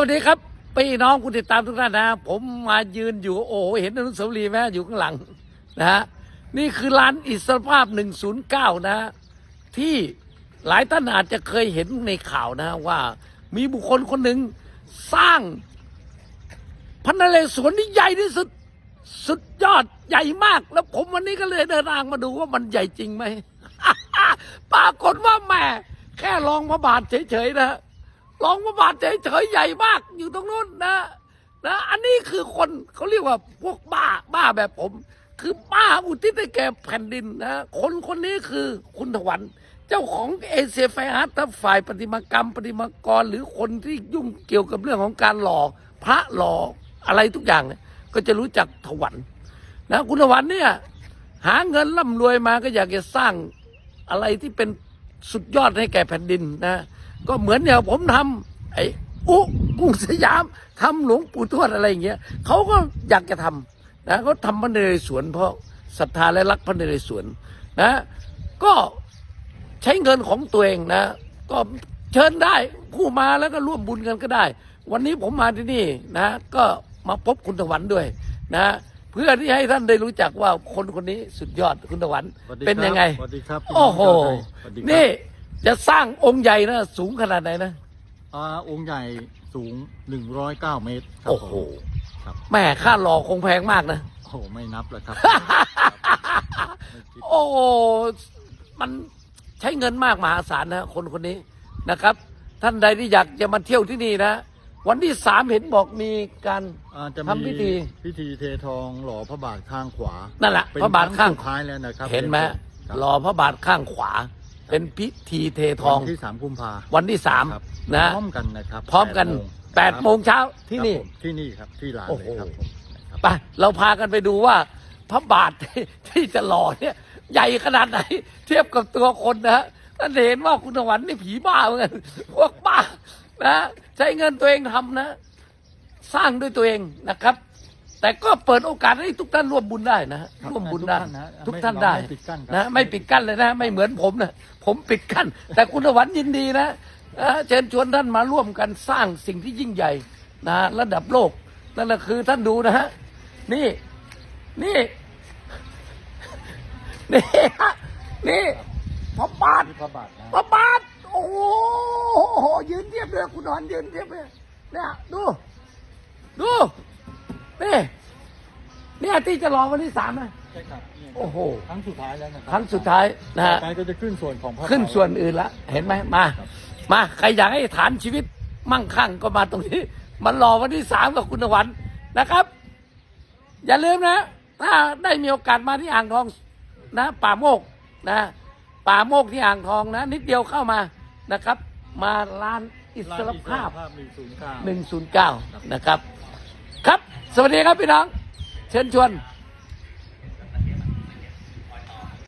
สวัสดีครับพี่น้องคุณติดตามทุกท่านนะ ผมมายืนอยู่โอ้โหเห็นอนุสาวรีย์ไหมอยู่ข้างหลังนะฮะนี่คือร้านอิสรภาพ 109 นะ ที่หลายท่านอาจจะเคยเห็นในข่าวนะว่า มีบุคคลคนหนึ่งสร้างพระนเรศวรที่ใหญ่ที่สุดสุดยอดใหญ่มาก แล้วผมวันนี้ก็เลยเดินทางมาดูว่ามันใหญ่จริงไหมปรากฏว่าแหม่แค่รองพระบาทเฉยๆนะ รองพระบาทเฉยๆใหญ่มากอยู่ตรงนู้นนะนะ อันนี้คือคนเขาเรียกว่าพวกบ้าบ้าแบบผม คือบ้าอุทิศให้แก่แผ่นดินนะคนคนนี้คือคุณถวันเจ้าของเอเชียไฟอาร์ตถ้าฝ่ายประติมากรรมประติมากรหรือคนที่ยุ่งเกี่ยวกับเรื่องของการหล่อพระหล่ออะไรทุกอย่างเนี่ยก็จะรู้จักถวันนะคุณถวันเนี่ยหาเงินร่ำรวยมาก็อยากจะสร้างอะไรที่เป็น สุดยอดให้แก่แผ่นดินนะ ก็เหมือนอย่างผมทำไอ้อุกรุงสยามทำหลวงปู่ทวดอะไรอย่างเงี้ยเขาก็อยากจะทำนะเขาทำพระนเรศวรเพราะศรัทธาและรักพระนเรศวรนะ ก็ใช้เงินของตัวเองนะ ก็เชิญได้ผู้มาแล้วก็ร่วมบุญกันก็ได้ วันนี้ผมมาที่นี่นะ ก็มาพบคุณตะวันด้วยนะ เพื่อที่ให้ท่านได้รู้จักว่าคนคนนี้สุดยอดคุณตะวันสวัสดีเป็นยังไงครับสวัสดีครับพี่โอ้โหน้องชาวไทยสวัสดีครับนี่จะสร้างองค์ใหญ่นะสูงขนาดไหนนะ อ่าองค์ใหญ่สูง 109 เมตรครับโอ้โห ผมครับแม่ค่าหล่อคงแพงมากนะ โอ้โหไม่นับแล้วครับ ไม่คิดโอ้โหมันใช้เงินมากมหาศาลนะคนคนนี้นะครับ ท่านใดที่อยากจะมาเที่ยวที่นี่นะ วันที่สามเห็นบอกมีการอ่าจะทำพิธีพิธีเททองหล่อพระบาทข้างขวานั่นแหละเป็นพระบาทข้างครั้สุดท้ายแล้วนะครับเห็นไหมครับรอพระบาทข้างขวา เป็นพิธีเททองวันที่สามกุมภาวันที่สามครับนะพร้อมกันนะครับพร้อมกัน8แปดโมงเช้าที่ครับนี่ผมที่นี่ครับที่ร้านโอ้เลโห ยครับผมนะครับ ไปเราพากันไปดูว่าพระบาทที่ที่จะหล่อเนี่ย ใหญ่ขนาดไหน เทียบกับตัวคนนะฮะท่านเห็นว่าคุณถวันนี่ผีบ้าเหมือนกันพวกบ้านะ ใช้เงินตัวเองทำนะ สร้างด้วยตัวเองนะครับ แต่ก็เปิดโอกาสให้ทุกท่านร่วมบุญได้นะฮะครับร่วมบุญได้ทุทุกกท่าท่านนได้นะไม่ปิดกั้นครับนะไม่ปิดกั้นเลยนะ ไม่เหมือนผมนะผมปิดกั้น แต่คุณถวันยินดีนะนะเชิญชวนท่านมาร่วมกันสร้างสิ่งที่ยิ่งใหญ่นะระดับโลกนั่นแหละคือท่านดูนะฮะนี่นี่นี่ฮะนี่พระบาทที่พระบาทนะ พระบาท โอ้โห ยืนเทียบเลยคุณนอนยืนเทียบเลยเนี่ยดูดูนี่เนี่ยที่จะรอวันที่สามนะใช่ครับนี่โอ้โหครั้งสุดท้ายแล้วนะครัครั้งสุดท้ายนะต่อฮะไปก็จะขึ้นส่วนของพระขึ้นเผาส่วนอื่นละเห็นไหมมา มาใครอยากให้ฐานชีวิตมั่งคั่งก็มาตรงนี้ มันรอวันที่สามกับคุณนวันนะครับ อย่าลืมนะ ถ้าได้มีโอกาสมาที่อ่างทองนะ ป่าโมกนะ ป่าโมกที่อ่างทองนะ นิดเดียวเข้ามานะครับ มาร้านอิสรภาพภาพหนึ่งศูนย์เก้า109 นะครับ ครับ สวัสดีครับพี่น้อง เชิญชวน